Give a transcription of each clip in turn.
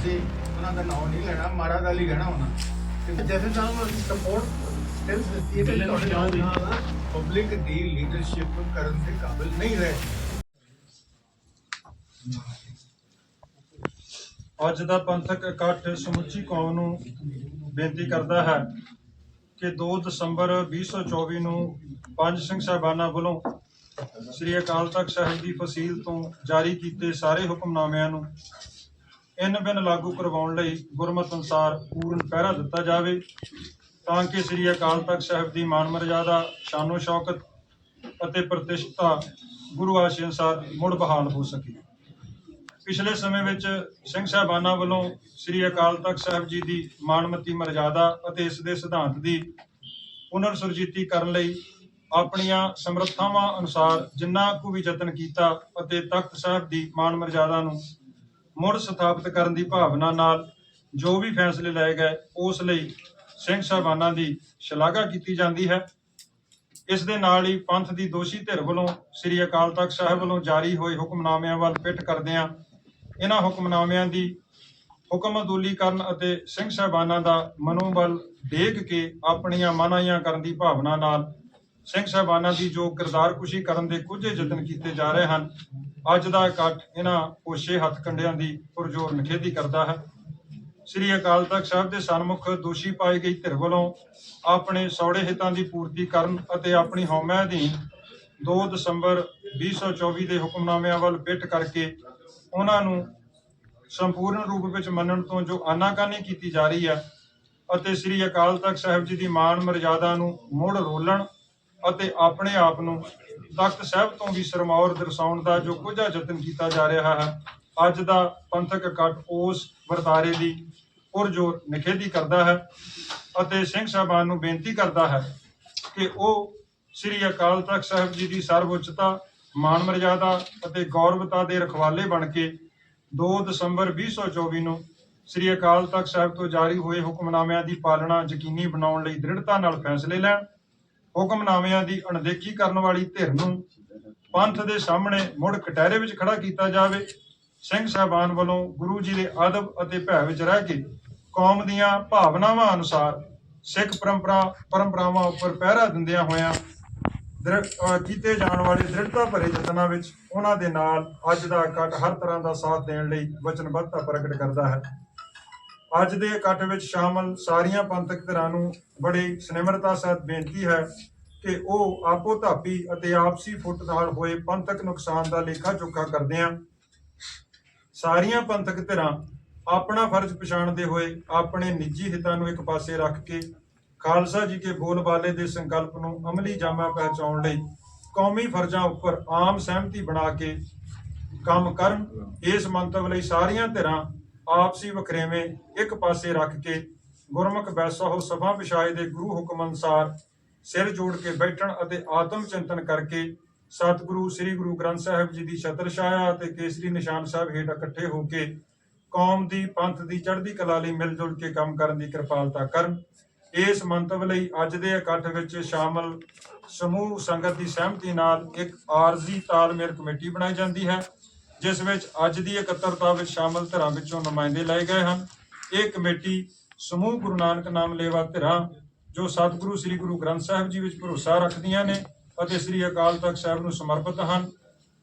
ਅਸੀਂ ਉਹਨਾਂ ਦਾ ਨਾਮ ਨਹੀਂ ਲੈਣਾ ਮਾੜਾ ਗੱਲ ਹੀ ਕਹਿਣਾ ਉਹਨਾਂ। ਤੇ ਜੈਸੇ ਸਾਨੂੰ ਸਪੋਰਟ ਸਟਿਲ ਦਿੱਤੀ ਹੈ ਕਿ ਤੁਹਾਡੇ ਨਾਲ ਪਬਲਿਕ ਦੀ ਲੀਡਰਸ਼ਿਪ ਕਰਨ ਦੇ ਕਾਬਿਲ ਨਹੀਂ ਰਹੇ। ਅੱਜ ਦਾ ਪੰਥਕ ਇਕੱਠ ਸਮੁੱਚੀ ਕੌਮ ਨੂੰ ਬੇਨਤੀ ਕਰਦਾ ਹੈ ਕਿ 2 ਦਸੰਬਰ 2024 ਨੂੰ ਪੰਜ ਸਿੰਘ ਸਾਹਿਬਾਨਾਂ ਵੱਲੋਂ ਸ੍ਰੀ ਅਕਾਲ ਤਖਤ ਸਾਹਿਬ ਦੀ ਫਸੀਲ ਤੋਂ ਜਾਰੀ ਕੀਤੇ ਸਾਰੇ ਹੁਕਮਨਾਮਿਆਂ ਨੂੰ ਇੰਨ ਬਿੰਨ ਲਾਗੂ ਕਰਵਾਉਣ ਲਈ ਗੁਰਮਤਿ ਅਨੁਸਾਰ ਪੂਰਨ ਪਹਿਰਾ ਦਿੱਤਾ ਜਾਵੇ, ਤਾਂ ਕਿ ਸ੍ਰੀ ਅਕਾਲ ਤਖਤ ਸਾਹਿਬ ਦੀ ਮਾਨ ਮਰਜ਼ਾਦਾ, ਸ਼ਾਨੋ ਸ਼ੌਕਤ ਅਤੇ ਪ੍ਰਤਿਸ਼ਠਤਾ ਗੁਰੂ ਆਸ਼ੇ ਅਨੁਸਾਰ ਮੁੜ ਬਹਾਲ ਹੋ ਸਕੇ। ਪਿਛਲੇ ਸਮੇਂ ਵਿੱਚ ਸਿੰਘ ਸਾਹਿਬਾਨਾਂ ਵੱਲੋਂ ਸ੍ਰੀ ਅਕਾਲ ਤਖਤ ਸਾਹਿਬ ਜੀ ਦੀ ਮਾਨਮਤੀ ਮਰਜ਼ਾਦਾ ਅਤੇ ਇਸ ਦੇ ਸਿਧਾਂਤ ਦੀ ਪੁਨਰ ਸੁਰਜੀਤੀ ਕਰਨ ਲਈ ਆਪਣੀਆਂ ਸਮਰੱਥਾਵਾਂ ਅਨੁਸਾਰ ਜਿੰਨਾ ਕੁ ਵੀ ਯਤਨ ਕੀਤਾ ਅਤੇ ਤਖਤ ਸਾਹਿਬ ਦੀ ਮਾਨ ਮਰਜ਼ਾਦਾ ਨੂੰ ਮੁੜ ਸਥਾਪਿਤ ਕਰਨ ਦੀ ਭਾਵਨਾ ਨਾਲ ਜੋ ਵੀ ਫੈਸਲੇ ਲਏ ਗਏ, ਉਸ ਲਈ ਸਿੰਘ ਸਾਹਿਬਾਨਾਂ ਦੀ ਸ਼ਲਾਘਾ ਕੀਤੀ ਜਾਂਦੀ ਹੈ। ਇਸ ਦੇ ਨਾਲ ਹੀ ਪੰਥ ਦੀ ਦੋਸ਼ੀ ਧਿਰ ਵੱਲੋਂ ਸ੍ਰੀ ਅਕਾਲ ਤਖਤ ਸਾਹਿਬ ਵੱਲੋਂ ਜਾਰੀ ਹੋਏ ਹੁਕਮਨਾਮਿਆਂ ਵੱਲ ਪਿੱਟ ਕਰਦਿਆਂ ਇਹਨਾਂ ਹੁਕਮਨਾਮਿਆਂ ਦੀ ਹੁਕਮ ਅਦੂਲੀ ਕਰਨ ਅਤੇ ਸਿੰਘ ਸਾਹਿਬਾਨਾਂ ਦਾ ਮਨੋਬਲ ਦੇਖ ਕੇ ਆਪਣੀਆਂ ਮਨਾਈਆਂ ਕਰਨ ਦੀ ਭਾਵਨਾ ਨਾਲ ਸਿੰਘ ਸਾਹਿਬਾਨਾਂ ਦੀ ਜੋ ਕਿਰਦਾਰ ਕੁਸ਼ੀ ਕਰਨ ਦੇ ਕੁਝ ਯਤਨ ਕੀਤੇ ਜਾ ਰਹੇ ਹਨ ਅੱਜ ਦਾ ਇਕੱਠ ਇਹਨਾਂ ਕੋਸ਼ੇ ਹੱਥ ਕੰਡਿਆਂ ਦੀ ਪੁਰਜੋਰ ਨਿਖੇਧੀ ਕਰਦਾ ਹੈ। ਸ੍ਰੀ ਅਕਾਲ ਤਖਤ ਸਾਹਿਬ ਦੇ ਸਨਮੁਖ ਦੋਸ਼ੀ ਪਾਈ ਗਈ ਧਿਰ ਵੱਲੋਂ ਆਪਣੇ ਸੌੜੇ ਹਿੱਤਾਂ ਦੀ ਪੂਰਤੀ ਕਰਨ ਅਤੇ ਆਪਣੀ ਹਉਮੈ ਅਧੀਨ 2 ਦਸੰਬਰ 2024 ਦੇ ਹੁਕਮਨਾਮਿਆਂ ਵੱਲ ਪਿੱਟ ਕਰਕੇ ਉਹਨਾਂ ਨੂੰ ਸੰਪੂਰਨ ਰੂਪ ਵਿੱਚ ਮੰਨਣ ਤੋਂ ਜੋ ਆਨਾਕਾਨੀ ਕੀਤੀ ਜਾ ਰਹੀ ਹੈ ਅਤੇ ਸ੍ਰੀ ਅਕਾਲ ਤਖਤ ਸਾਹਿਬ ਜੀ ਦੀ ਮਾਣ ਮਰਜ਼ਾਦਾ ਨੂੰ ਮੁੜ ਰੋਲਣ ਅਤੇ ਆਪਣੇ ਆਪ ਨੂੰ ਤਖਤ ਸਾਹਿਬ ਤੋਂ ਵੀ ਸਰਮੌਰ ਦਰਸਾਉਣ ਦਾ ਜੋ ਕੁਝ ਯਤਨ ਕੀਤਾ ਜਾ ਰਿਹਾ ਹੈ, ਅੱਜ ਦਾ ਪੰਥਕ ਇਕੱਠ ਉਸ ਵਰਤਾਰੇ ਦੀ ਪੁਰਜੋਰ ਨਿਖੇਧੀ ਕਰਦਾ ਹੈ ਅਤੇ ਸਿੰਘ ਸਾਹਿਬਾਨ ਨੂੰ ਬੇਨਤੀ ਕਰਦਾ ਹੈ ਕਿ ਉਹ ਸ੍ਰੀ ਅਕਾਲ ਤਖਤ ਸਾਹਿਬ ਜੀ ਦੀ ਸਰਵਉੱਚਤਾ ਮਾਨ ਮਰਜ਼ਾਦਾ ਅਤੇ ਗੌਰਵਤਾ ਦੇ ਰਖਵਾਲੇ ਬਣ ਕੇ 2 ਦਸੰਬਰ 2024 ਨੂੰ ਸ੍ਰੀ ਅਕਾਲ ਤਖਤ ਸਾਹਿਬ ਤੋਂ ਜਾਰੀ ਹੋਏ ਹੁਕਮਨਾਮਿਆਂ ਦੀ ਪਾਲਣਾ ਯਕੀਨੀ ਬਣਾਉਣ ਲਈ ਦ੍ਰਿੜਤਾ ਨਾਲ ਫੈਸਲੇ ਲੈਣ ਹੁਕਮਨਾਮਿਆਂ ਦੀ ਅਣਦੇਖੀ ਕਰਨ ਵਾਲੀ ਧਿਰ ਨੂੰ ਪੰਥ ਦੇ ਸਾਹਮਣੇ ਮੁੜ ਕਟਹਿਰੇ ਵਿੱਚ ਖੜਾ ਕੀਤਾ ਜਾਵੇ, ਸਿੰਘ ਸਾਹਿਬਾਨ ਵੱਲੋਂ ਗੁਰੂ ਜੀ ਦੇ ਆਦਬ ਅਤੇ ਭੈ ਵਿੱਚ ਰਹਿ ਕੇ ਕੌਮ ਦੀਆਂ ਭਾਵਨਾਵਾਂ ਅਨੁਸਾਰ ਸਿੱਖ ਪਰੰਪਰਾ, ਪਰੰਪਰਾਵਾਂ ਉੱਪਰ ਪਹਿਰਾ ਦਿੰਦਿਆਂ ਹੋਇਆਂ ਦ੍ਰਿੜ- ਕੀਤੇ ਜਾਣ ਵਾਲੇ ਦ੍ਰਿੜਤਾ ਭਰੇ ਯਤਨਾਂ ਵਿੱਚ ਉਹਨਾਂ ਦੇ ਨਾਲ ਅੱਜ ਦਾ ਇਕੱਠ ਹਰ ਤਰ੍ਹਾਂ ਦਾ ਸਾਥ ਦੇਣ ਲਈ ਵਚਨਬੱਧਤਾ ਪ੍ਰਗਟ ਕਰਦਾ ਹੈ। ਅੱਜ ਦੇ ਇਕੱਠ ਵਿੱਚ ਸ਼ਾਮਲ ਸਾਰੀਆਂ ਪੰਥਕ ਧਿਰਾਂ ਨੂੰ ਬੜੀ ਸਨਿਮਰਤਾ ਸਹਿਤ ਬੇਨਤੀ ਹੈ ਕਿ ਉਹ ਆਪੋ ਧਾਪੀ ਅਤੇ ਆਪਸੀ ਫੁੱਟ ਨਾਲ ਹੋਏ ਪੰਥਕ ਨੁਕਸਾਨ ਦਾ ਲੇਖਾ ਚੁੱਕਾ ਕਰਦਿਆਂ ਸਾਰੀਆਂ ਪੰਥਕ ਧਿਰਾਂ ਆਪਣਾ ਫਰਜ਼ ਪਛਾਣਦੇ ਹੋਏ ਆਪਣੇ ਨਿੱਜੀ ਹਿੱਤਾਂ ਨੂੰ ਇੱਕ ਪਾਸੇ ਰੱਖ ਕੇ ਖਾਲਸਾ ਜੀ ਕੇ ਬੋਲਬਾਲੇ ਦੇ ਸੰਕਲਪ ਨੂੰ ਅਮਲੀ ਜਾਮਾ ਪਹਿਚਾਉਣ ਲਈ ਕੌਮੀ ਫਰਜ਼ਾਂ ਉੱਪਰ ਆਮ ਸਹਿਮਤੀ ਬਣਾ ਕੇ ਕੰਮ ਕਰਨ, ਇਸ ਮੰਤਵ ਲਈ ਸਾਰੀਆਂ ਧਿਰਾਂ ਆਪਸੀ ਵਖਰੇਵੇਂ ਇੱਕ ਪਾਸੇ ਰੱਖ ਕੇ ਗੁਰਮੁਖ ਬੈਸਾਹੋ ਸਭਾ ਵਿਛਾਏ ਦੇ ਗੁਰੂ ਹੁਕਮ ਅਨੁਸਾਰ ਸਿਰ ਜੋੜ ਕੇ ਬੈਠਣ ਅਤੇ ਆਤਮ ਚਿੰਤਨ ਕਰਕੇ ਸਤਿਗੁਰੂ, ਸ੍ਰੀ ਗੁਰੂ ਗ੍ਰੰਥ ਸਾਹਿਬ ਜੀ ਦੀ ਛਤਰ ਛਾਇਆ ਅਤੇ ਕੇਸਰੀ ਨਿਸ਼ਾਨ ਸਾਹਿਬ ਹੇਠ ਇਕੱਠੇ ਹੋ ਕੇ ਕੌਮ ਦੀ, ਪੰਥ ਦੀ, ਚੜ੍ਹਦੀ ਕਲਾ ਲਈ ਮਿਲ ਜੁਲ ਕੇ ਕੰਮ ਕਰਨ ਦੀ ਕਿਰਪਾਲਤਾ ਕਰਨ। ਇਸ ਮੰਤਵ ਲਈ ਅੱਜ ਦੇ ਇਕੱਠ ਵਿੱਚ ਸ਼ਾਮਲ ਸਮੂਹ ਸੰਗਤ ਦੀ ਸਹਿਮਤੀ ਨਾਲ ਇੱਕ ਆਰਜ਼ੀ ਤਾਲਮੇਲ ਕਮੇਟੀ ਬਣਾਈ ਜਾਂਦੀ ਹੈ। ਜਿਸ ਵਿੱਚ ਅੱਜ ਦੀ ਇਕੱਤਰਤਾ ਵਿੱਚ ਸ਼ਾਮਲ ਧਿਰਾਂ ਵਿੱਚੋਂ ਨੁਮਾਇੰਦੇ ਲਏ ਗਏ ਹਨ। ਇਹ ਕਮੇਟੀ ਸਮੂਹ ਗੁਰੂ ਨਾਨਕ ਨਾਮ ਲੇਵਾ ਧਿਰਾਂ, ਜੋ ਸਤਿਗੁਰੂ ਸ੍ਰੀ ਗੁਰੂ ਗ੍ਰੰਥ ਸਾਹਿਬ ਜੀ ਵਿੱਚ ਭਰੋਸਾ ਰੱਖਦੀਆਂ ਨੇ ਅਤੇ ਸ੍ਰੀ ਅਕਾਲ ਤਖਤ ਸਾਹਿਬ ਨੂੰ ਸਮਰਪਿਤ ਹਨ।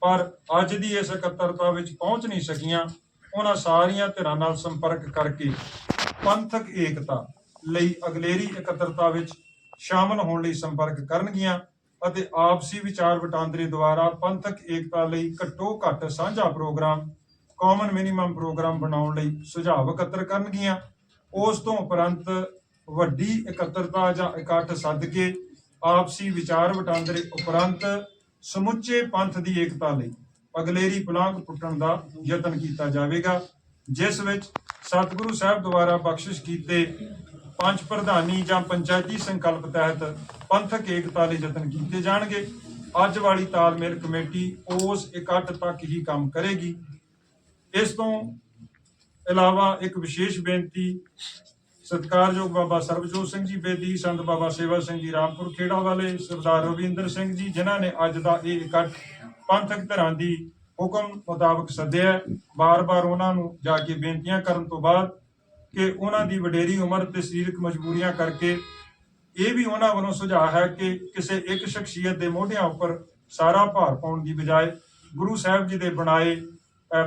ਪਰ ਅੱਜ ਦੀ ਇਸ ਇਕੱਤਰਤਾ ਵਿੱਚ ਪਹੁੰਚ ਨਹੀਂ ਸਕੀਆਂ। ਉਹਨਾਂ ਸਾਰੀਆਂ ਧਿਰਾਂ ਨਾਲ ਸੰਪਰਕ ਕਰਕੇ ਪੰਥਕ ਏਕਤਾ ਲਈ ਅਗਲੇਰੀ ਇਕੱਤਰਤਾ ਵਿੱਚ ਸ਼ਾਮਲ ਹੋਣ ਲਈ ਸੰਪਰਕ ਕਰਨਗੀਆਂ। ਅਤੇ ਆਪਸੀ ਵਿਚਾਰ ਵਟਾਂਦਰੇ ਦੁਆਰਾ ਪੰਥਕ ਏਕਤਾ ਲਈ ਘੱਟੋ ਘੱਟ ਸਾਂਝਾ ਪ੍ਰੋਗਰਾਮ ਕਾਮਨ ਮਿਨੀਮਮ ਪ੍ਰੋਗਰਾਮ ਬਣਾਉਣ ਲਈ ਸੁਝਾਅ ਇਕੱਤਰ ਕਰਨਗੀਆਂ। ਉਸ ਤੋਂ ਉਪਰੰਤ ਵੱਡੀ ਇਕੱਤਰਤਾ ਜਾਂ ਇਕੱਠ ਸੱਦ ਕੇ ਆਪਸੀ ਵਿਚਾਰ ਵਟਾਂਦਰੇ ਉਪਰੰਤ ਸਮੁੱਚੇ ਪੰਥ ਦੀ ਏਕਤਾ ਲਈ ਅਗਲੇਰੀ ਪੁਲਾਂਘ ਪੁੱਟਣ ਦਾ ਯਤਨ ਕੀਤਾ ਜਾਵੇਗਾ, ਜਿਸ ਵਿੱਚ ਸਤਿਗੁਰੂ ਸਾਹਿਬ ਦੁਆਰਾ ਬਖਸ਼ਿਸ਼ ਕੀਤੇ ਪੰਜ ਪ੍ਰਧਾਨੀ ਜਾਂ ਪੰਚਾਇਤੀ ਸੰਕਲਪ ਤਹਿਤ ਪੰਥਕ ਏਕਤਾ ਲਈ ਯਤਨ ਕੀਤੇ ਜਾਣਗੇ। ਅੱਜ ਵਾਲੀ ਤਾਲਮੇਲ ਕਮੇਟੀ ਉਸ ਇਕੱਠ ਤੱਕ ਹੀ ਕੰਮ ਕਰੇਗੀ। ਇਸ ਤੋਂ ਇਲਾਵਾ ਇੱਕ ਵਿਸ਼ੇਸ਼ ਬੇਨਤੀ ਸਤਿਕਾਰਯੋਗ ਬਾਬਾ ਸਰਬਜੋਤ ਸਿੰਘ ਜੀ ਬੇਦੀ, ਸੰਤ ਬਾਬਾ ਸੇਵਾ ਸਿੰਘ ਜੀ ਰਾਮਪੁਰ ਖੇੜਾ ਵਾਲੇ, ਸਰਦਾਰ ਰਵਿੰਦਰ ਸਿੰਘ ਜੀ, ਜਿਨ੍ਹਾਂ ਨੇ ਅੱਜ ਦਾ ਇਹ ਇਕੱਠ ਪੰਥਕ ਧਰਾਂ ਦੀ ਹੁਕਮ ਮੁਤਾਬਕ ਸੱਦਿਆ ਬਾਰ-ਬਾਰ ਉਹਨਾਂ ਨੂੰ ਜਾ ਕੇ ਬੇਨਤੀਆਂ ਕਰਨ ਤੋਂ ਬਾਅਦ ਕਿ ਉਹਨਾਂ ਦੀ ਵਡੇਰੀ ਉਮਰ ਤੇ ਸਰੀਰਕ ਮਜਬੂਰੀਆਂ ਕਰਕੇ ਇਹ ਵੀ ਉਹਨਾਂ ਵੱਲੋਂ ਸੁਝਾਅ ਹੈ ਕਿ ਕਿਸੇ ਇੱਕ ਸ਼ਖਸੀਅਤ ਦੇ ਮੋਢਿਆਂ ਉੱਪਰ ਸਾਰਾ ਭਾਰ ਪਾਉਣ ਦੀ ਬਜਾਏ ਗੁਰੂ ਸਾਹਿਬ ਜੀ ਦੇ ਬਣਾਏ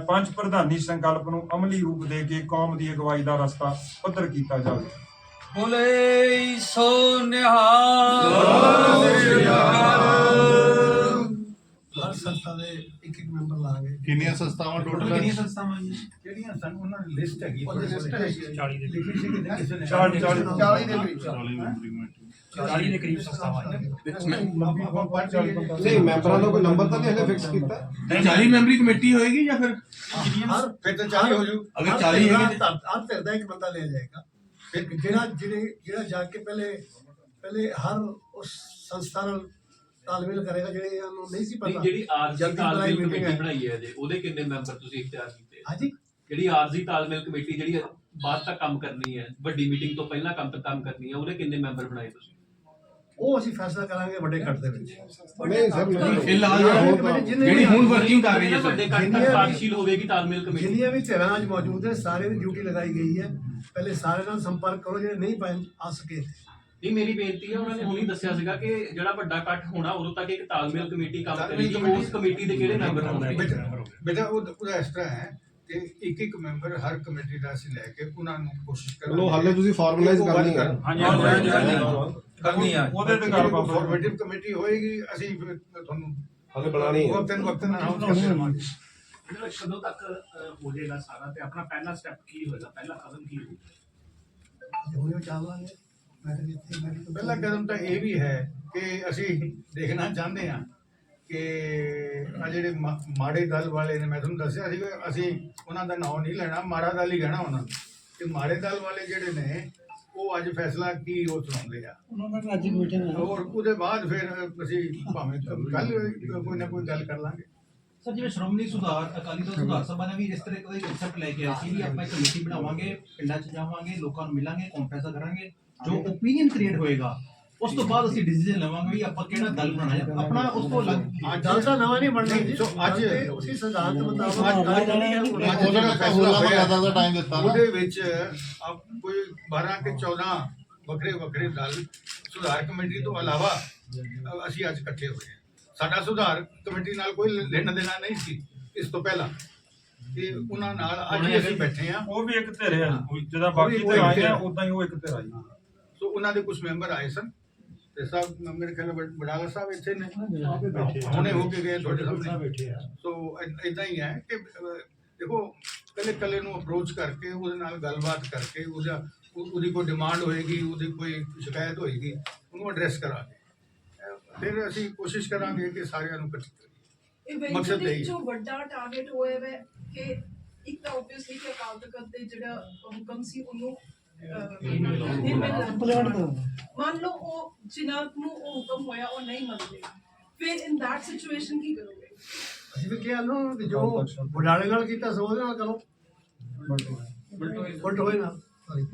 ਪੰਜ ਪ੍ਰਧਾਨੀ ਸੰਕਲਪ ਨੂੰ ਅਮਲੀ ਰੂਪ ਦੇ ਕੇ ਕੌਮ ਦੀ ਅਗਵਾਈ ਦਾ ਰਸਤਾ ਪੱਧਰ ਕੀਤਾ ਜਾਵੇ। ਬੋਲੇ ਸੋ ਨਿਹਾਲ। ਹਰ ਸੰਸਥਾ ਦੇ ਇੱਕ ਇੱਕ ਮੈਂਬਰ ਲਾਗੇ ਕਿੰਨੀਆਂ ਸੰਸਥਾਵਾਂ ਟੋਟਲ ਕਿੰਨੀਆਂ ਸੰਸਥਾਵਾਂ ਜੀ? ਜਿਹੜੀਆਂ ਸਨ ਉਹਨਾਂ ਦੀ ਲਿਸਟ ਹੈਗੀ ਉਹਦੀ list ਹੈਗੀ ਹੈ। 40 ਦੀ ਲਿਖੀ ਸੀ ਕਿ ਕਿਸੇ ਨੇ ਚਾਲੀ- ਚਾਲੀ। 40 ਦੇ ਵਿੱਚ 40 ਦੇ ਕਰੀਬ ਸੰਸਥਾਵਾਂ ਨਹੀਂ ਮੈਂਬਰਾਂ ਦਾ ਕੋਈ ਨੰਬਰ ਤਾਂ ਨਹੀਂ ਹਲੇ ਫਿਕਸ ਕੀਤਾ। ਨਹੀਂ 40 ਮੈਂਬਰੀ ਕਮੇਟੀ ਹੋਏਗੀ ਜਾਂ ਫਿਰ? ਹਰ ਫਿਰ ਤਾਂ 40 ਹੋ ਜੂ। ਅਗਰ ਹਰ 40 ਧਿਰ ਹੈਗੇ ਦਾ- ਹਰ ਧਿਰ ਦਾ ਇੱਕ ਬੰਦਾ ਲਿਆ ਜਾਏਗਾ। ਫਿਰ ਜਿਹੜਾ ਜਿਹੜੇ ਜਿਹੜਾ ਜਾ ਕੇ ਪਹਿਲੇ ਪਹਿਲੇ ਹਰ ਉਸ ਸੰਸਥਾ ਨਾਲ ਤਾਲਮੇਲ ਕਰੇਗਾ ਜਿਹੜੇ ਇਹਨਾਂ ਨੂੰ ਨਹੀਂ ਸੀ ਨਹੀਂ ਪਤਾ। ਜਿਹੜੀ ਆਰਜ਼ੀ ਜਲਦੀ ਤਾਲਮੇਲ meeting ਕਮੇਟੀ ਹੈ। ਬਣਾਈ ਹੈ ਜੇ ਉਹਦੇ ਕਿੰਨੇ ਮੈਂਬਰ ਤੁਸੀਂ ਇਖਤਿਆਰ ਕੀਤੇ ਹਾਂਜੀ। ਜਿਹੜੀ ਆਰਜ਼ੀ ਤਾਲਮੇਲ ਕਮੇਟੀ ਜਿਹੜੀ ਬਾਅਦ ਤੱਕ ਕੰਮ ਕਰਨੀ ਹੈ ਵੱਡੀ ਮੀਟਿੰਗ ਤੋਂ ਪਹਿਲਾਂ ਕੰਮ ਤੱਕ ਕੰਮ ਕਰਨੀ ਹੈ ਉਹਦੇ ਕਿੰਨੇ ਮੈਂਬਰ ਬਣਾਏ ਤੁਸੀਂ? ਉਹ ਅਸੀਂ ਫੈਸਲਾ ਕਰਾਂਗੇ ਵੱਡੇ ਕੱਟ ਦੇ ਵਿੱਚ। ਨਹੀਂ ਸਰ ਨਹੀਂ ਫਿਲਹਾਲ ਜਿਹੜੀ ਹੁਣ ਵਰਕਿੰਗ ਕਰ ਰਹੀ ਹੈ ਵੱਡੇ ਸਰ ਕੱਟ ਜਿੰਨੀਆਂ ਤੱਕ ਵੀ- ਕਾਰਜਸ਼ੀਲ ਹੋਵੇਗੀ ਤਾਲਮੇਲ ਕਮੇਟੀ। ਜਿੰਨੀਆਂ ਵੀ ਧਿਰਾਂ ਅੱਜ ਮੌਜੂਦ ਹੈ ਸਾਰੇ ਦੀ ਡਿਊਟੀ ਲਗਾਈ ਗਈ ਹੈ। ਪਹਿਲੇ ਸਾਰੇ ਨਾਲ ਸੰਪਰਕ ਕਰੋ ਜਿਹੜੇ ਨਹੀਂ ਪਹੁੰਚ ਆ ਸਕੇ। ਨਹੀਂ ਮੇਰੀ ਬੇਨਤੀ ਹੈ ਉਹਨਾਂ ਨੇ ਹੁਣੀ ਦੱਸਿਆ ਸੀਗਾ ਕਿ ਜਿਹੜਾ ਵੱਡਾ ਇਕੱਠ ਹੋਣਾ ਉਦੋਂ ਤੱਕ ਇੱਕ ਤਾਲਮੇਲ ਕਮੇਟੀ ਕੰਮ ਕਰੇਗੀ। ਉਸ ਕਮੇਟੀ ਦੇ ਕਿਹੜੇ ਮੈਂਬਰ ਹੋਣਗੇ? ਬੇਟਾ ਉਹ ਉਹਦਾ ਇਸ ਤਰ੍ਹਾਂ ਹੈ ਕਿ ਇੱਕ ਇੱਕ ਮੈਂਬਰ ਹਰ ਕਮੇਟੀ ਦਾ ਅਸੀਂ ਲੈ ਕੇ ਉਹਨਾਂ ਨੂੰ ਕੋਸ਼ਿਸ਼ ਕਰਾਂਗੇ। ਚਲੋ ਹਾਲੇ ਤੁਸੀਂ formalize ਕਰਨੀ ਹੈ। ਹਾਂਜੀ ਕਰਨੀ ਆ ਉਹਦੇ ਤੇ ਗੱਲ ਬਾਬਾ ਫਾਰਮੇਟਿਵ ਕਮੇਟੀ ਹੋਏਗੀ ਅਸੀਂ ਫਿਰ ਤੁਹਾਨੂੰ ਹਾਲੇ ਬਣਾਣੀ ਹੈ। ਵਕਤਨ ਵਕਤਨ ਅਨਾਉਂਸ ਕਰ ਜਿਹੜਾ ਕਦੋਂ ਤੱਕ ਹੋ ਜਾਏਗਾ ਸਾਰਾ ਤੇ ਆਪਣਾ ਪਹਿਲਾ ਸਟੈਪ ਕੀ ਹੋਏਗਾ? ਪਹਿਲਾ ਕਦਮ ਕੀ ਇੱਥੇ ਮੈਂ ਤਾਂ ਪਹਿਲਾ ਕਦਮ ਤਾਂ ਇਹ ਵੀ ਹੈ ਕਿ ਅਸੀਂ ਦੇਖਣਾ ਚਾਹੁੰਦੇ ਹਾਂ ਕਿ ਆ ਜਿਹੜੇ ਮਾੜੇ ਦਲ ਵਾਲੇ ਨੇ ਮੈਂ ਤੁਹਾਨੂੰ ਦੱਸਿਆ ਸੀ ਕਿ ਅਸੀਂ ਉਹਨਾਂ ਦਾ ਨਾਮ ਨਹੀਂ ਲੈਣਾ ਮਾੜਾ ਦਲ ਹੀ ਕਹਿਣਾ ਉਹਨਾਂ ਨੂੰ ਕਿ ਮਾੜੇ ਦਲ ਵਾਲੇ ਜਿਹੜੇ ਨੇ ਉਹ ਅੱਜ ਫੈਸਲਾ ਕੀ ਉਹ ਚਲਾਉਂਦੇ ਆ? ਉਹਨਾਂ ਦਾ ਅੱਜ ਮੀਟਿੰਗ ਔਰ ਉਹਦੇ ਬਾਅਦ ਫਿਰ ਅਸੀਂ ਭਾਵੇਂ ਕੱਲ ਕੋਈ ਨਾ ਕੋਈ ਗੱਲ ਕਰ ਲਾਂਗੇ। ਸਰ ਜਿਵੇਂ ਸ਼੍ਰੋਮਣੀ ਸੁਧਾਰ ਅਕਾਲੀ ਦਲ ਸੁਧਾਰ ਸਭਾ ਨੇ ਵੀ ਇਸ ਤਰ੍ਹਾਂ ਦਾ ਕਨਸੈਪਟ ਲੈ ਕੇ ਆਈ ਸੀ ਵੀ ਆਪਾਂ ਇੱਕ ਕਮੇਟੀ ਬਣਾਵਾਂਗੇ ਪਿੰਡਾਂ 'ਚ ਜਾਵਾਂਗੇ ਲੋਕਾਂ ਨੂੰ ਮਿਲਾਂਗੇ ਕੰਫਰੈਂਸਾਂ ਕਰਾਂਗੇ। ਜੋ ਓਪੀਨੀਅਨ ਕ੍ਰੀਏਟ ਹੋਏਗਾ ਉਸ ਤੋਂ ਬਾਅਦ ਅਸੀਂ ਡਿਸੀਜਨ ਲਵਾਂਗੇ ਵੀ ਆਪਾਂ ਕਿਹੜਾ ਦਲ ਹੈ ਆਪਣਾ ਉਸ ਤੋਂ ਅਲੱਗ ਦਲ ਤਾਂ ਨਵਾਂ ਨਹੀਂ ਬਣਨਾ ਜੀ। ਸੋ ਅੱਜ- ਉਸੇ ਸਿਧਾਂਤ ਮੁਤਾਬਕ ਅੱਜ- ਗੱਲ ਕਰਨੀ ਹੈ ਅੱਜ ਉਹਨੇ। ਜਿਹੜਾ ਫੈਸਲਾ ਹੋਇਆ ਦਾ ਟਾਈਮ ਦਿੱਤਾ ਉਹਦੇ ਵਿੱਚ ਆਪ ਕੋਈ 12 ਕਿ 14 ਵੱਖਰੇ ਵੱਖਰੇ ਦਲ ਸੁਧਾਰ ਕਮੇਟੀ ਤੋਂ ਇਲਾਵਾ ਅਸੀਂ ਅੱਜ ਇਕੱਠੇ ਹੋਏ ਹਾਂ। ਸਾਡਾ ਸੁਧਾਰ ਕਮੇਟੀ ਨਾਲ ਕੋਈ ਲੈਣਾ ਦੇਣਾ ਨਹੀਂ ਸੀ ਇਸ ਤੋਂ ਪਹਿਲਾਂ। ਤੇ ਉਹਨਾਂ ਨਾਲ ਅੱਜ ਅਸੀਂ ਬੈਠੇ ਹਾਂ। ਉਹ ਵੀ ਇੱਕ ਧਿਰ ਹੈ ਜਿਹਦਾ ਬਾਕੀ ਧਿਰ ਆਈਆਂ ਹੈ। ਉਦਾਂ ਹੀ ਉਹ ਇੱਕ ਧਿਰ ਆਈ ਸੋ ਉਹਨਾਂ ਦੇ ਕੁਝ ਮੈਂਬਰ ਆਏ ਸਨ ਤੇ ਸਭ ਮੇਰੇ ਖਿਆਲ ਨਾਲ ਬਡਾਲਾ ਸਾਹਿਬ ਇੱਥੇ ਨੇ। ਹੁਣੇ ਹੋ ਕੇ ਗਏ ਤੁਹਾਡੇ ਸਾਹਮਣੇ। ਸੋ ਇਦਾਂ ਹੀ ਹੈ ਕਿ ਦੇਖੋ ਕੱਲੇ ਕੱਲੇ ਨੂੰ ਅਪਰੋਚ ਕਰਕੇ ਉਹਦੇ ਨਾਲ ਗੱਲਬਾਤ ਕਰਕੇ ਉਹਦਾ ਉਹ- ਉਹਦੀ ਕੋਈ ਡਿਮਾਂਡ ਹੋਏਗੀ ਉਹਦੀ ਕੋਈ ਸ਼ਿਕਾਇਤ ਹੋਏਗੀ ਉਹਨੂੰ ਐਡਰੈਸ ਕਰਾਂਗੇ। ਫਿਰ ਅਸੀਂ ਕੋਸ਼ਿਸ਼ ਕਰਾਂਗੇ ਕਿ ਸਾਰਿਆਂ ਨੂੰ ਇਕੱਠੇ ਕਰੀਏ। ਮਕਸਦ ਇਹੀ। ਜੋ ਵੱਡਾ ਟਾਰਗੇਟ ਹੋਇਆ ਹੈ ਕਿ ਇੱਕ ਤਾਂ ਆਬਵੀਅਸਲੀ ਕਿ ਅਕਾਲ ਤਖਤ ਦੇ ਜਿਹੜਾ ਹੁਕਮ ਸੀ ਉਹਨੂੰ ਇੰਪਲੀਮੈਂਟ ਮੰਨ ਲਓ ਉਹ ਜਿਨ੍ਹਾਂ ਨੂੰ ਉਹ ਹੁਕਮ ਹੋਇਆ ਉਹ ਨਹੀਂ ਮੰਨਦੇ। ਫਿਰ ਇਨ that ਸਿਚੁਏਸ਼ਨ ਕੀ ਕਰੋਗੇ? ਅਸੀਂ ਵੀ ਕਿਹਾ ਨੂੰ ਕਿ ਜੋ ਬੁਢਾੜੇ ਨਾਲ ਕੀਤਾ ਸੋ ਉਹਦੇ ਨਾਲ ਕਰੋ। ਬਟ ਹੋਏ ਨਾ ਸੌਰੀ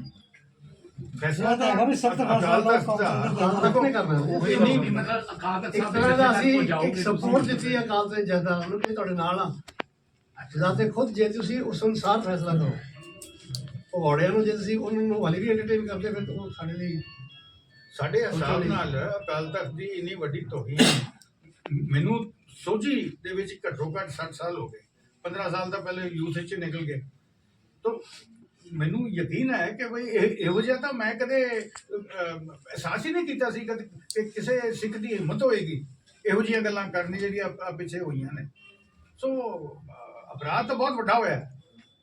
ਫੈਸਲਾ ਤਾਂ ਹੈਗਾ ਵੀ ਸਖਤ ਫੈਸਲਾ ਅਕਾਲ ਤਖਤ ਨੇ ਕਰਨਾ। ਉਹ ਇਹ ਨਹੀਂ ਨਹੀਂ ਮਤਲਬ ਅਕਾਲ ਤਖਤ ਇੱਕ ਸਾਹਿਬ ਤਰ੍ਹਾਂ ਦਾ ਦੇ ਅਸੀਂ ਕੋਲ ਇੱਕ ਜਾਓਗੇ ਸਪੋਰਟ ਦਿੱਤੀ ਅਕਾਲ ਤੇ ਜਦਾ ਉਹਨੂੰ ਕਿ ਤੁਹਾਡੇ ਨਾਲ ਆ। ਜਦਾ ਤੇ ਖੁਦ ਜੇ ਤੁਸੀਂ ਉਸ ਅਨੁਸਾਰ ਫੈਸਲਾ ਕਰੋ। ਪਵਾੜਿਆਂ ਨੂੰ ਜੇ ਤੁਸੀਂ ਉਹਨਾਂ ਨੂੰ ਵਾਲੀ ਵੀ ਐਂਟਰਟੇਨ ਕਰਦੇ ਫਿਰ ਤਾਂ ਉਹ ਸਾਡੇ ਲਈ ਸਾਡੇ ਹਿਸਾਬ ਨਾਲ ਅਕਾਲ ਤਖਤ ਦੀ ਇੰਨੀ ਵੱਡੀ ਤੋਹੀਨ ਮੈਨੂੰ ਸੋਝੀ ਦੇ ਵਿੱਚ ਘੱਟੋ ਘੱਟ 60 ਸਾਲ ਹੋ ਗਏ। 15 ਸਾਲ ਤਾਂ ਪਹਿਲੇ ਯੂਥ ਵਿੱਚ ਨਿਕਲ ਗਏ। ਤਾਂ ਮੈਨੂੰ ਯਕੀਨ ਹੈ ਕਿ ਭਈ ਇਹ- ਜਿਹਾ ਤਾਂ ਮੈਂ ਕਦੇ ਅਹ, ਅਹਿਸਾਸ ਹੀ ਨਹੀਂ ਕੀਤਾ ਸੀ ਕਿ ਕਿਸੇ ਸਿੱਖ ਦੀ ਹਿੰਮਤ ਹੋਏਗੀ। ਇਹੋ ਜਿਹੀਆਂ ਗੱਲਾਂ ਕਰਨੀ ਜਿਹੜੀਆਂ ਪਿੱਛੇ ਹੋਈਆਂ ਨੇ। ਸੋ ਅਪਰਾਧ ਤਾਂ ਬਹੁਤ ਵੱਡਾ ਹੋਇਆ।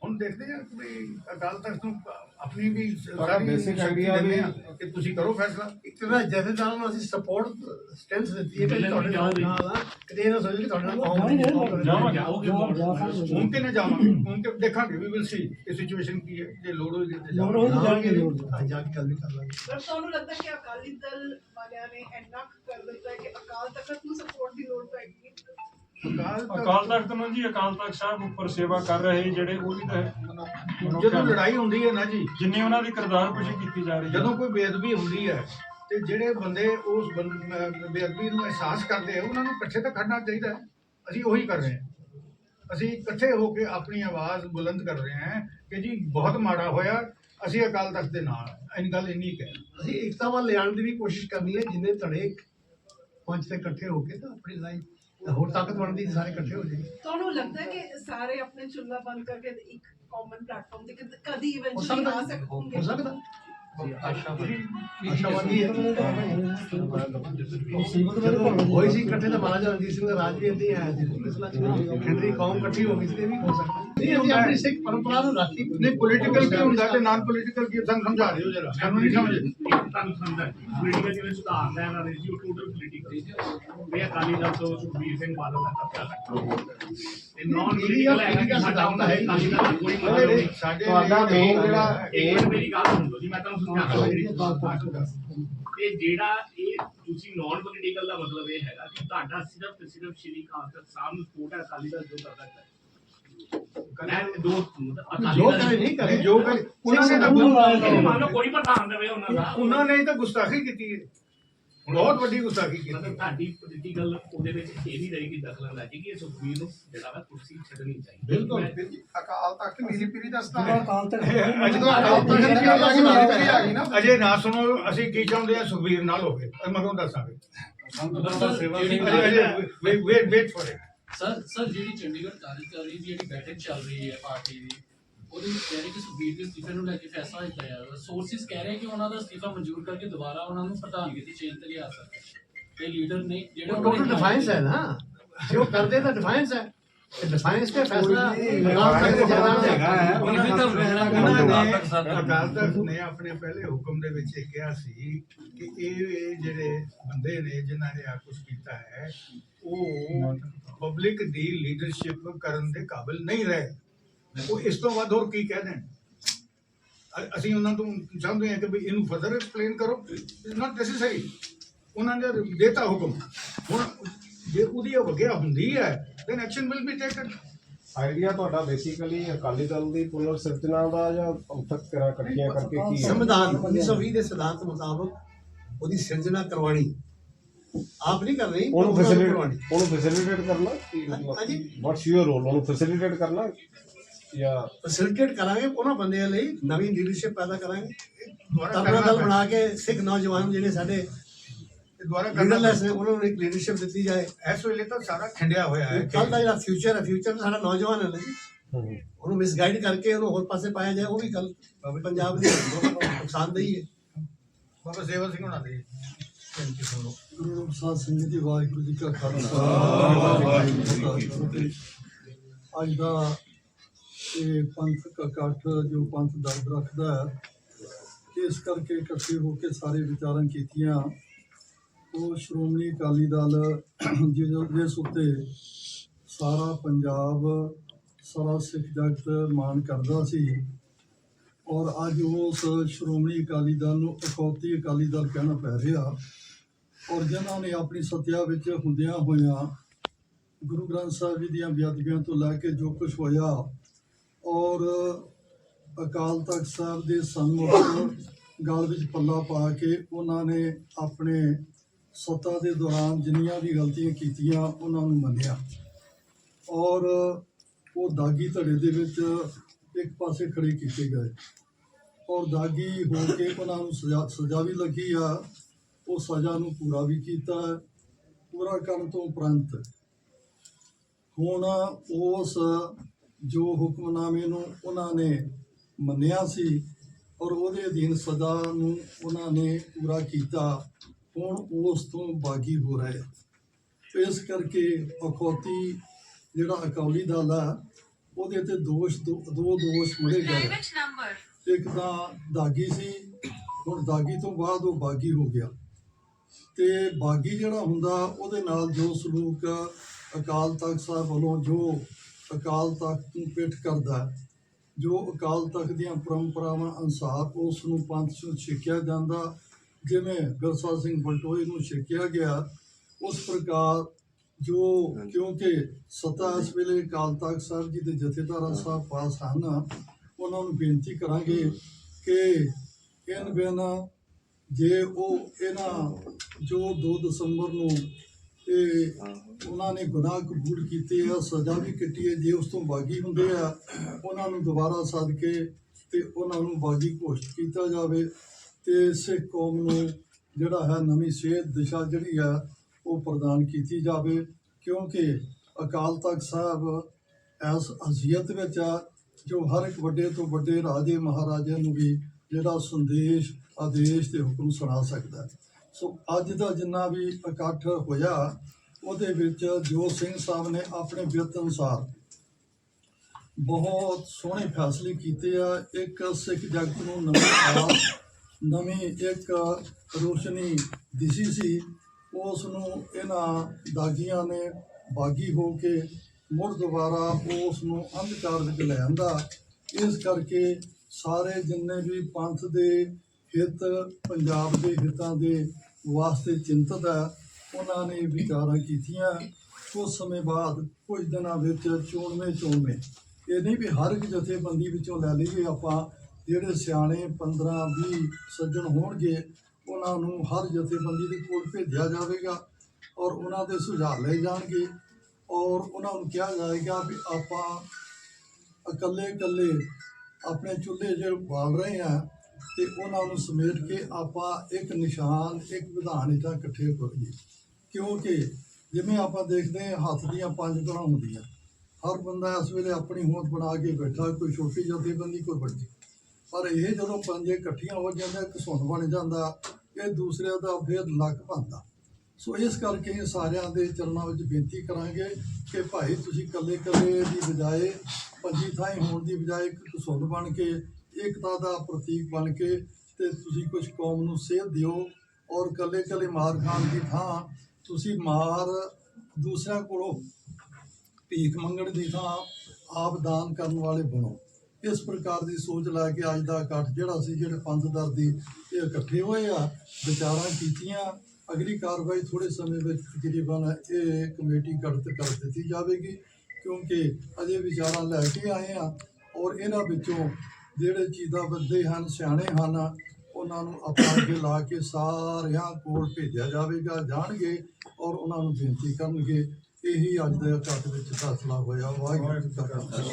ਹੁਣ ਦੇਖਦੇ ਹਾਂ ਕਿ ਭਈ ਅਕਾਲ ਤਖਤ ਨੂੰ ਆਪਣੀ ਵੀ ਸਾਰੀ basic ਸ਼ਕਤੀ idea ਦਿੰਦੇ ਵੀ- ਹਾਂ ਕਿ ਤੁਸੀਂ ਕਰੋ ਫੈਸਲਾ। ਇੱਕ ਤਰ੍ਹਾਂ ਜਥੇਦਾਰਾਂ ਨੂੰ ਅਸੀਂ ਸਪੋਰਟ ਸਟੈਂਸ ਦਿੱਤੀ ਹੈ ਕਿ ਤੁਹਾਡੇ ਨਾਲ ਆ। ਕਿਤੇ ਇਹ ਨਾ ਸੋਚੋ ਕਿ ਤੁਹਾਡੇ ਨਾਲ ਕੌਮ ਜਾਵਾਂਗੇ। ਜਾਓਗੇ ਮੋੜ ਮੁਮਕਿਨ ਹੈ ਜਾਵਾਂਗੇ। ਮੁਮਕਿਨ ਦੇਖਾਂਗੇ ਵੀ ਵਿਲ ਸੀ ਇਹ ਸਿਚੁਏਸ਼ਨ ਕੀ ਹੈ ਜੇ ਲੋੜ ਹੋਈ ਤੇ ਜਾਵਾਂਗੇ। ਜਾਣਗੇ ਜਾ ਕੇ ਗੱਲ ਵੀ ਕਰ ਲਾਂਗੇ। ਪਰ ਤੁਹਾਨੂੰ ਲੱਗਦਾ ਕਿ ਅਕਾਲੀ ਦਲ ਵਾਲਿਆਂ ਨੇ ਇੰਨਾ ਕੁ ਕਰ ਦਿੱਤਾ ਹੈ ਕਿ ਅਕਾਲ ਤਖਤ ਨੂੰ ਸਪੋਰਟ ਦੀ ਲੋੜ ਪੈਗੀ ਅਕਾਲ ਤਖ਼ਤ- ਅਕਾਲ ਤਖਤ ਨੂੰ ਜੀ ਅਕਾਲ ਤਖਤ ਸਾਹਿਬ ਉੱਪਰ ਸੇਵਾ ਕਰ ਰਹੇ ਜਿਹੜੇ ਉਹ ਵੀ ਤਾਂ ਜਦੋਂ ਲੜਾਈ ਹੁੰਦੀ ਹੈ ਨਾ ਜੀ ਜਿੰਨੀ ਉਹਨਾਂ ਦੀ ਕਿਰਦਾਰਕੁਸ਼ੀ ਕੀਤੀ ਜਾ ਰਹੀ ਹੈ। ਜਦੋਂ ਕੋਈ ਬੇਅਦਬੀ ਹੁੰਦੀ ਹੈ ਤੇ ਜਿਹੜੇ ਬੰਦੇ ਉਸ ਬੇਅਦਬੀ ਨੂੰ ਅਹਿਸਾਸ ਕਰਦੇ ਆ ਉਹਨਾਂ ਨੂੰ ਇਕੱਠੇ ਤਾਂ ਖੜਨਾ ਚਾਹੀਦਾ ਹੈ। ਅਸੀਂ ਉਹੀ ਕਰ ਰਹੇ ਹਾਂ। ਅਸੀਂ ਇਕੱਠੇ ਹੋ ਕੇ ਆਪਣੀ ਆਵਾਜ਼ ਬੁਲੰਦ ਕਰ ਰਹੇ ਹਾਂ ਕਿ ਜੀ ਬਹੁਤ ਮਾੜਾ ਹੋਇਆ ਅਸੀਂ ਅਕਾਲ ਤਖਤ ਦੇ ਨਾਲ। ਇਹ ਗੱਲ ਇੰਨੀ ਕਹਿ ਅਸੀਂ ਏਕਤਾ ਵੱਲ ਲਿਆਉਣ ਦੀ ਵੀ ਕੋਸ਼ਿਸ਼ ਕਰਨੀ ਹੈ ਜਿੰਨੇ ਧੜੇ ਪੰਜ ਤੇ ਇਕੱਠੇ ਹੋ ਕੇ ਤਾਂ ਆਪਣੀ ਲਾਈਨ ਹੋਰ ਤਾਕਤ ਬਣਦੀ ਸਾਰੇ ਇਕੱਠੇ ਹੋ ਜਾਈਏ। ਤੁਹਾਨੂੰ ਲੱਗਦਾ ਹੈ ਕਿ ਸਾਰੇ ਆਪਣੇ ਚੁੱਲ੍ਹਾ ਬੰਦ ਕਰਕੇ ਇੱਕ ਕਾਮਨ ਪਲੇਟਫਾਰਮ ਤੇ ਕਦ- ਕਦੀ ਹੋ ਇਵੈਂਚੁਅਲੀ ਸਕਦਾ ਆ ਸਕਣਗੇ ਹੋ ਸਕਦਾ। ਆਸ਼ਾਵਾਦੀ ਹੈ ਹੋਈ ਸੀ ਇਕੱਠੇ ਤਾਂ ਮਹਾਰਾਜਾ ਰਣਜੀਤ ਸਿੰਘ ਦਾ ਰਾਜ ਵੀ ਏਦਾਂ ਹੀ ਆਇਆ ਸੀ। ਕੌਮ ਇਕੱਠੀ ਹੋ ਗਈ ਸੀ ਇਹ ਵੀ ਹੋ ਸਕਦਾ। ਨਹੀਂ ਅਸੀਂ ਆਪਣੀ ਸਿੱਖ ਪਰੰਪਰਾ ਨੂੰ ਰਾਖੀ ਨਹੀਂ ਪੋਲੀਟੀਕਲ ਕੀ ਹੁੰਦਾ ਤੇ ਨਾਨ ਪੋਲੀਟੀਕਲ ਕੀ ਸਾਨੂੰ ਸਮਝਾ ਦਿਓ ਜਰਾ। ਸਾਨੂੰ ਨਹੀਂ ਸਮਝ ਤੁਹਾਨੂੰ ਸਮਝਦਾ ਪੋਲੀਟੀਕਲ ਜਿਵੇਂ ਸੁਧਾਰ ਦਾ ਇਹਨਾਂ ਨੇ ਜੀ ਉਹ ਟੋਟਲ ਪੋਲੀਟੀਕਲ ਇਹ ਅਕਾਲੀ ਦਲ ਤੋਂ ਸੁਖਬੀਰ ਸਿੰਘ ਬਾਦਲ ਦਾ ਕਬਜ਼ਾ ਰੱਖਣਾ ਤੇ ਨਾਨ ਪੋਲੀਟੀਕਲ ਹੈ ਕਿ ਸਾਡਾ ਹੁੰਦਾ ਹੈ ਅਕਾਲੀ ਦਲ ਦਾ ਕੋਈ ਮਤਲਬ ਨਹੀਂ ਸਾਡੇ ਤੁਹਾਡਾ ਲਈ main ਜਿਹੜਾ ਇੱਕ ਮਿੰਟ ਮੇਰੀ ਗੱਲ ਸੁਣ ਲਓ ਜੀ ਮੈਂ ਤੁਹਾਨੂੰ ਸਮਝਾਉਂਦਾ। ਜਿਹੜੀ ਤੇ ਜਿਹੜਾ ਇਹ ਤੁਸੀਂ ਨਾਨ ਪੋਲੀਟੀਕਲ ਦਾ ਮਤਲਬ ਇਹ ਹੈਗਾ ਕਿ ਤੁਹਾਡਾ ਸਿਰਫ ਤੇ ਸਿਰਫ ਸ਼੍ਰੀ ਤਖਤ ਸਾਹਿਬ ਨੂੰ ਸਪੋਰਟ ਹੈ ਅਕਾਲੀ ਦਲ ਜੋ ਕਰਦਾ ਹੈ। ਮੈਂ ਦੋ ਅਕਾਲੀ ਜੋ ਦਲ ਕਰੇ ਨਹੀਂ ਕਰੇ ਜੋ ਕਰ ਉਹਨਾਂ ਨੇ ਤਾਂ ਇਹ ਮੰਨ ਲਓ ਕੋਈ ਪ੍ਰਧਾਨ ਦੇਵੇ ਉਹਨਾਂ ਦਾ। ਉਹਨਾਂ ਨੇ ਤਾਂ ਗੁਸਤਾਖੀ ਕੀਤੀ ਹੈ। ਬਹੁਤ ਵੱਡੀ ਗੁਸਤਾਖੀ ਕੀਤੀ ਮਤਲਬ ਤੁਹਾਡੀ ਪੋਲੀਟੀਕਲ ਉਹਦੇ ਵਿੱਚ ਇਹ ਨਹੀਂ ਰਹੇਗੀ ਦਖਲ ਅੰਦਾਜ਼ੀ ਕਿ ਇਹ ਸੁਖਬੀਰ ਨੂੰ ਜਿਹੜਾ ਵਾ ਕੁਰਸੀ ਛੱਡਣੀ ਚਾਹੀਦੀ ਬਿਲਕੁਲ ਅਕਾਲ ਤਖਤ ਮੀਰੀ ਪੀਰੀ ਦਾ ਸਥਾਨ ਅਕਾਲ ਤਖ਼ਤ ਅਜੇ ਤੋਂ ਅਕਾਲ ਤਖਤ ਦੀ ਗੱਲ ਆ ਗਈ ਨਾ। ਅਜੇ ਨਾ ਸੁਣੋ ਅਸੀਂ ਕੀ ਚਾਹੁੰਦੇ ਆ ਸੁਖਬੀਰ ਨਾਲ ਹੋਵੇ। ਦੱਸਾਂਗੇ। Wait wait for it sir sir ਜਿਹੜੀ ਚੰਡੀਗੜ੍ਹ ਕਾਰਜਕਾਰੀ ਦੀ ਜਿਹੜੀ ਬੈਠਕ ਚੱਲ ਰਹੀ ਹੈ ਪਾਰਟੀ ਦੀ ਉਹਦੇ ਵਿੱਚ ਕਹਿ ਰਹੇ ਕਿ ਸੁਖਬੀਰ ਦੇ ਅਸਤੀਫੇ ਨੂੰ ਲੈ ਕੇ ਫੈਸਲਾ ਲਿੱਤਾ ਜਾਵੇਗਾ ਸੋਰਸਿਸ ਕਹਿ ਰਹੇ ਕਿ ਉਹਨਾਂ ਦਾ ਅਸਤੀਫਾ ਮਨਜ਼ੂਰ ਕਰਕੇ ਦੁਬਾਰਾ ਉਹਨਾਂ ਨੂੰ ਪ੍ਰਧਾਨਗੀ ਦੀ ਚੇਂਜ ਤੇ ਲਿਆ ਸਕਦਾ ਇਹ ਲੀਡਰ ਨੇ ਜਿਹੜੇ ਟੋਟਲ ਡਿਫਾਈਨਸ ਹੈ ਨਾ। ਜੇ ਉਹ ਕਰਦੇ ਤਾਂ ਡਿਫਾਈਨਸ ਹੈ। ਡਿਫਾਈਨਸ ਤੇ ਫੈਸਲਾ ਅਕਾਲ ਤਖ਼ਤ ਨੇ ਆਪਣੇ ਪਹਿਲੇ ਹੁਕਮ ਦੇ ਵਿੱਚ ਇਹ ਕਿਹਾ ਸੀ ਕਿ ਇਹ ਇਹ ਜਿਹੜੇ ਬੰਦੇ ਨੇ ਜਿਨ੍ਹਾਂ ਨੇ ਆ ਕੁਝ ਕੀਤਾ ਹੈ ਉਹ ਪਬਲਿਕ ਦੀ ਲੀਡਰਸ਼ਿਪ ਕਰਨ ਦੇ ਕਾਬਿਲ ਨਹੀਂ ਰਹੇ। ਉਹ ਇਸ ਤੋਂ ਵੱਧ ਹੋਰ ਕੀ ਕਹਿ ਦੇਣ? ਅਸੀਂ ਉਹਨਾਂ ਤੋਂ ਚਾਹੁੰਦੇ ਹਾਂ ਕਿ ਵੀ ਇਹਨੂੰ ਫਰਦਰ ਐਕਸਪਲੇਨ ਕਰੋ। ਇਟਸ ਨਾਟ ਨੈਸੈਸਰੀ ਉਹਨਾਂ ਨੇ ਦੇਤਾ ਹੁਕਮ। ਹੁਣ ਜੇ ਉਹਦੀ ਅਵਗਿਆ ਹੁੰਦੀ ਹੈ then action will be taken idea ਤੁਹਾਡਾ ਬੇਸਿਕਲੀ ਅਕਾਲੀ ਦਲ ਦੀ ਪੁਨਰ ਸਿਰਜਣਾ ਦਾ ਜਾਂ ਪੰਥਕ ਕਰਾ ਇਕੱਠੀਆਂ ਕਰਕੇ ਕੀ ਹੈ? ਸੰਵਿਧਾਨ 1920 ਦੇ ਸਿਧਾਂਤ ਮੁਤਾਬਕ ਉਹਦੀ ਸਿਰਜਣਾ ਕਰਵਾਣੀ ਆਪ ਨਹੀਂ ਕਰ ਰਹੀ ਉਹਨੂੰ ਫੈਸਿਲਿਟੇਟ। ਉਹਨੂੰ ਫੈਸਿਲਿਟੇਟ ਕਰਨਾ ਹਾਂਜੀ। ਵਾਟਸ ਯੂਰ ਰੋਲ ਉਹਨੂੰ ਫੈਸਿਲਿਟੇਟ ਕਰਨਾ ਜਾਂ ਫੈਸਿਲਿਟੇਟ ਕਰਾਂਗੇ ਉਹਨਾਂ ਬੰਦਿਆਂ ਲਈ ਨਵੀਂ ਲੀਡਰਸ਼ਿਪ ਪੈਦਾ ਕਰਾਂਗੇ। ਦੁਬਾਰਾ ਆਪਣਾ ਕਰਨਾ ਦਲ। ਬਣਾ ਕੇ ਸਿੱਖ ਨੌਜਵਾਨ ਜਿਹੜੇ ਸਾਡੇ ਦੁਬਾਰਾ ਕਰਨਾ ਨੇ ਉਹਨਾਂ ਨੂੰ ਇੱਕ ਲੀਡਰਸ਼ਿਪ ਦਿੱਤੀ ਜਾਏ। ਇਸ ਵੇਲੇ ਤਾਂ ਸਾਰਾ ਖਿੰਡਿਆ ਹੋਇਆ ਹੈ ਕੱਲ ਦਾ ਜਿਹੜਾ ਫਿਊਚਰ ਹੈ ਫਿਊਚਰ ਸਾਡਾ ਨੌਜਵਾਨ ਹੈ ਜੀ। ਉਹਨੂੰ ਮਿਸਗਾਈਡ ਕਰਕੇ ਉਹਨੂੰ ਹੋਰ ਪਾਸੇ ਪਾਇਆ ਜਾਏ ਉਹ ਵੀ ਕੱਲ ਪੰਜਾਬ ਲਈ ਨੁਕਸਾਨਦੇਹੀ ਹੈ। ਬਾਬਾ ਸੇਵਾ ਸਿੰਘ ਹੋਣਾ ਦੇ। ਗੁਰੂ ਰੂਪ ਸਾਧ ਸਿੰਘ ਜੀ ਵਾਹਿਗੁਰੂ ਜੀ ਕਾ ਖਾਲਸਾ। ਵਾਹਿਗੁਰੂ ਜੀ ਕੀ ਫਤਿਹ ਅੱਜ ਦਾ ਇਹ ਪੰਥਕ ਇਕੱਠ ਜੋ ਪੰਥ ਦਰਦ ਰੱਖਦਾ ਹੈ, ਇਸ ਕਰਕੇ ਇਕੱਠੇ ਹੋ ਕੇ ਸਾਰੇ ਵਿਚਾਰਾਂ ਕੀਤੀਆਂ। ਉਹ ਸ਼੍ਰੋਮਣੀ ਅਕਾਲੀ ਦਲ ਜਿਸ ਜਿਸ ਉੱਤੇ ਸਾਰਾ ਪੰਜਾਬ, ਸਾਰਾ ਸਿੱਖ ਜਗਤ ਮਾਣ ਕਰਦਾ ਸੀ। ਔਰ ਅੱਜ ਉਸ ਸ਼੍ਰੋਮਣੀ ਅਕਾਲੀ ਦਲ ਨੂੰ ਅਕੌਤੀ ਅਕਾਲੀ ਦਲ ਕਹਿਣਾ ਪੈ ਰਿਹਾ। ਔਰ ਜਿਨ੍ਹਾਂ ਨੇ ਆਪਣੀ ਸੱਤਿਆ ਵਿੱਚ ਹੁੰਦਿਆਂ ਹੋਇਆਂ ਗੁਰੂ ਗ੍ਰੰਥ ਸਾਹਿਬ ਜੀ ਦੀਆਂ ਬੇਅਦਬੀਆਂ ਤੋਂ ਲੈ ਕੇ ਜੋ ਕੁਝ ਹੋਇਆ ਔਰ ਅਕਾਲ ਤਖਤ ਸਾਹਿਬ ਦੇ ਸਨਮੁਖ ਗਲ ਵਿੱਚ ਪੱਲਾ ਪਾ ਕੇ ਉਹਨਾਂ ਨੇ ਆਪਣੇ ਸੱਤਾ ਦੇ ਦੌਰਾਨ ਜਿੰਨੀਆਂ ਵੀ ਗਲਤੀਆਂ ਕੀਤੀਆਂ ਉਹਨਾਂ ਨੂੰ ਮੰਨਿਆ। ਔਰ ਉਹ ਦਾਗੀ ਧੜੇ ਦੇ ਵਿੱਚ ਇੱਕ ਪਾਸੇ ਖੜੇ ਕੀਤੇ ਗਏ। ਔਰ ਦਾਗੀ ਹੋ ਕੇ ਉਹਨਾਂ ਨੂੰ ਸਜ਼ਾ ਸਜ਼ਾ ਵੀ ਲੱਗੀ ਆ। ਉਹ ਸਜ਼ਾ ਨੂੰ ਪੂਰਾ ਵੀ ਕੀਤਾ ਹੈ। ਪੂਰਾ ਕਰਨ ਤੋਂ ਉਪਰੰਤ ਹੁਣ ਉਸ ਜੋ ਹੁਕਮਨਾਮੇ ਨੂੰ ਉਹਨਾਂ ਨੇ ਮੰਨਿਆ ਸੀ ਔਰ ਉਹਦੇ ਅਧੀਨ ਸਜ਼ਾ ਨੂੰ ਉਹਨਾਂ ਨੇ ਪੂਰਾ ਕੀਤਾ ਹੁਣ ਉਸ ਤੋਂ ਬਾਗੀ ਹੋ ਰਹੇ ਇਸ ਕਰਕੇ ਅਖੌਤੀ ਜਿਹੜਾ ਅਕਾਲੀ ਦਲ ਹੈ ਉਹਦੇ ਤੇ ਦੋਸ਼ ਦੋ ਦੋ ਦੋਸ਼ ਮੜੇ ਗਏ ਇੱਕ ਤਾਂ ਦਾਗੀ ਸੀ ਹੁਣ ਦਾਗੀ ਤੋਂ ਬਾਅਦ ਉਹ ਬਾਗੀ ਹੋ ਗਿਆ। ਤੇ ਬਾਗੀ ਜਿਹੜਾ ਹੁੰਦਾ ਉਹਦੇ ਨਾਲ ਜੋ ਸਲੂਕ ਅਕਾਲ ਤਖਤ ਸਾਹਿਬ ਵੱਲੋਂ ਜੋ ਅਕਾਲ ਤਖਤ ਨੂੰ ਪਿੱਠ ਕਰਦਾ ਜੋ ਅਕਾਲ ਤਖਤ ਦੀਆਂ ਪਰੰਪਰਾਵਾਂ ਅਨੁਸਾਰ ਉਸ ਨੂੰ ਪੰਥ ਨੂੰ ਛਕਿਆ ਜਾਂਦਾ ਜਿਵੇਂ ਗੁਰਸਾਹਿਬ ਸਿੰਘ ਬਲਟੋਈ ਨੂੰ ਛਕਿਆ ਗਿਆ ਉਸ ਪ੍ਰਕਾਰ ਜੋ ਕਿਉਂਕਿ ਸਤਾ ਇਸ ਵੇਲੇ ਅਕਾਲ ਤਖਤ ਸਾਹਿਬ ਜੀ ਦੇ ਜਥੇਦਾਰ ਸਾਹਿਬ ਪਾਸ ਹਨ ਉਹਨਾਂ ਨੂੰ ਬੇਨਤੀ ਕਰਾਂਗੇ ਕਿ ਇਨ ਬਿਨ ਜੇ ਉਹ ਇਹਨਾਂ ਜੋ 2 ਦਸੰਬਰ ਨੂੰ ਤੇ ਉਹਨਾਂ ਨੇ ਗੁਨਾਹ ਕਬੂਲ ਕੀਤੇ ਆ, ਸਜ਼ਾ ਵੀ ਕੱਟੀ ਹੈ ਜੇ ਉਸ ਤੋਂ ਬਾਗੀ ਹੁੰਦੇ ਆ, ਉਹਨਾਂ ਨੂੰ ਦੁਬਾਰਾ ਸੱਦ ਕੇ ਤੇ ਉਹਨਾਂ ਨੂੰ ਬਾਗੀ ਘੋਸ਼ਿਤ ਕੀਤਾ ਜਾਵੇ। ਤੇ ਸਿੱਖ ਕੌਮ ਨੂੰ ਜਿਹੜਾ ਹੈ ਨਵੀਂ ਸਿਹਤ ਦਿਸ਼ਾ ਜਿਹੜੀ ਆ, ਉਹ ਪ੍ਰਦਾਨ ਕੀਤੀ ਜਾਵੇ। ਕਿਉਂਕਿ ਅਕਾਲ ਤਖਤ ਸਾਹਿਬ ਇਸ ਅਜ਼ੀਅਤ ਵਿੱਚ ਆ, ਜੋ ਹਰ ਇੱਕ ਵੱਡੇ ਤੋਂ ਵੱਡੇ ਰਾਜੇ ਮਹਾਰਾਜੇ ਨੂੰ ਵੀ ਜਿਹੜਾ ਸੰਦੇਸ਼ ਆਦੇਸ਼ ਤੇ ਹੁਕਮ ਸੁਣਾ ਸਕਦਾ ਸੋ ਅੱਜ ਦਾ ਜਿੰਨਾ ਵੀ ਇਕੱਠ ਹੋਇਆ, ਉਹਦੇ ਵਿੱਚ ਜੋ ਸਿੰਘ ਸਾਹਿਬ ਨੇ ਆਪਣੇ ਬਿਰਤ ਅਨੁਸਾਰ ਬਹੁਤ ਸੋਹਣੇ ਫੈਸਲੇ ਕੀਤੇ ਆ। ਇੱਕ ਸਿੱਖ ਜਗਤ ਨੂੰ ਨਵੀਂ ਆਸ, ਨਵੀਂ ਇੱਕ ਰੋਸ਼ਨੀ ਦਿਸੀ ਸੀ। ਉਸ ਨੂੰ ਇਹਨਾਂ ਦਾਗੀਆਂ ਨੇ ਬਾਗੀ ਹੋ ਕੇ ਮੁੜ ਦੁਬਾਰਾ ਉਸ ਨੂੰ ਅੰਧਕਾਰ ਵਿੱਚ ਲੈ ਆਂਦਾ। ਇਸ ਕਰਕੇ ਸਾਰੇ ਜਿੰਨੇ ਵੀ ਪੰਥ ਦੇ ਹਿੱਤ ਪੰਜਾਬ ਦੇ ਹਿੱਤਾਂ ਦੇ ਵਾਸਤੇ ਚਿੰਤਤ ਹੈ। ਉਹਨਾਂ ਨੇ ਵਿਚਾਰਾਂ ਕੀਤੀਆਂ। ਕੁਝ ਸਮੇਂ ਬਾਅਦ, ਕੁਝ ਦਿਨਾਂ ਵਿੱਚ ਚੋਣਵੇਂ ਚੋਣਵੇਂ। ਇਹ ਨਹੀਂ ਵੀ ਹਰ ਇੱਕ ਜਥੇਬੰਦੀ ਵਿੱਚੋਂ ਲੈ ਲਈਏ ਆਪਾਂ, ਜਿਹੜੇ ਸਿਆਣੇ 15 20 ਸੱਜਣ ਹੋਣਗੇ, ਉਹਨਾਂ ਨੂੰ ਹਰ ਜਥੇਬੰਦੀ ਦੇ ਕੋਲ ਭੇਜਿਆ ਜਾਵੇਗਾ ਔਰ ਉਹਨਾਂ ਦੇ ਸੁਝਾਅ ਲਏ ਜਾਣਗੇ। ਔਰ ਉਹਨਾਂ ਨੂੰ ਕਿਹਾ ਜਾਏਗਾ ਵੀ ਆਪਾਂ ਇਕੱਲੇ ਇਕੱਲੇ ਆਪਣੇ ਚੁੱਲ੍ਹੇ ਜਿਹੜੇ ਬਾਲ ਰਹੇ ਆ ਤੇ ਉਹਨਾਂ ਨੂੰ ਸਮੇਟ ਕੇ ਆਪਾਂ ਇੱਕ ਨਿਸ਼ਾਨ, ਇੱਕ ਵਿਧਾਨ ਇਦਾਂ ਇਕੱਠੇ ਕਰੀਏ। ਕਿਉਂਕਿ ਜਿਵੇਂ ਆਪਾਂ ਦੇਖਦੇ ਹਾਂ, ਹੱਥ ਦੀਆਂ ਪੰਜ ਤਰ੍ਹਾਂ ਹੁੰਦੀਆਂ। ਹਰ ਬੰਦਾ ਇਸ ਵੇਲੇ ਆਪਣੀ ਹੋਂਦ ਬਣਾ ਕੇ ਬੈਠਾ, ਕੋਈ ਛੋਟੀ ਜਥੇਬੰਦੀ, ਕੋਈ ਵੱਡੀ। ਪਰ ਇਹ ਜਦੋਂ ਪੰਜੇ ਇਕੱਠੀਆਂ ਹੋ ਜਾਂਦੇ ਇੱਕ ਸੁਣ ਬਣ ਜਾਂਦਾ, ਇਹ ਦੂਸਰਿਆਂ ਦਾ ਫਿਰ ਲੱਕ ਬਣਦਾ। ਸੋ ਇਸ ਕਰਕੇ ਸਾਰਿਆਂ ਦੇ ਚਰਨਾਂ ਵਿੱਚ ਬੇਨਤੀ ਕਰਾਂਗੇ ਕਿ ਭਾਈ ਤੁਸੀਂ ਇਕੱਲੇ ਇਕੱਲੇ ਦੀ ਬਜਾਏ, ਪੰਜੀ ਥਾਈ ਹੋਣ ਦੀ ਬਜਾਏ ਇੱਕ ਸੁਣ ਬਣ ਕੇ ਏਕਤਾ ਦਾ ਪ੍ਰਤੀਕ ਬਣ ਕੇ ਤੇ ਤੁਸੀਂ ਕੁਝ ਕੌਮ ਨੂੰ ਸੇਧ ਦਿਓ ਔਰ ਇਕੱਲੇ ਇਕੱਲੇ ਮਾਰ ਖਾਣ ਦੀ ਥਾਂ ਤੁਸੀਂ ਮਾਰ ਦੂਸਰਿਆਂ ਕੋਲੋਂ ਭੀਖ ਮੰਗਣ ਦੀ ਥਾਂ ਆਪ ਦਾਨ ਕਰਨ ਵਾਲੇ ਬਣੋ। ਇਸ ਪ੍ਰਕਾਰ ਦੀ ਸੋਚ ਲੈ ਕੇ ਅੱਜ ਦਾ ਇਕੱਠ ਜਿਹੜਾ ਸੀ, ਜਿਹੜੇ ਪੰਥ ਦਰਦੀ ਇਹ ਇਕੱਠੇ ਹੋਏ ਆ, ਵਿਚਾਰਾਂ ਕੀਤੀਆਂ, ਅਗਲੀ ਕਾਰਵਾਈ ਥੋੜੇ ਸਮੇਂ ਵਿੱਚ ਤਕਰੀਬਨ ਇਹ ਕਮੇਟੀ ਗਠਿਤ ਕਰ ਦਿੱਤੀ ਜਾਵੇਗੀ ਕਿਉਂਕਿ ਅਜੇ ਵਿਚਾਰਾਂ ਲੈ ਕੇ ਆਏ ਆ ਔਰ ਇਹਨਾਂ ਵਿੱਚੋਂ ਜਿਹੜੇ ਚੀਜ਼ਾਂ ਬੰਦੇ ਹਨ, ਸਿਆਣੇ ਹਨ, ਉਹਨਾਂ ਨੂੰ ਆਪਾਂ ਅੱਗੇ ਲਾ ਕੇ ਸਾਰਿਆਂ ਕੋਲ ਭੇਜਿਆ ਜਾਵੇਗਾ, ਜਾਣਗੇ ਔਰ ਉਹਨਾਂ ਨੂੰ ਬੇਨਤੀ ਕਰਨਗੇ। ਇਹੀ ਅੱਜ ਦੇ ਇਕੱਠ ਵਿੱਚ ਫੈਸਲਾ ਹੋਇਆ। ਵਾਹਿਗੁਰੂ ਜੀ ਕਾ ਖਾਲਸਾ।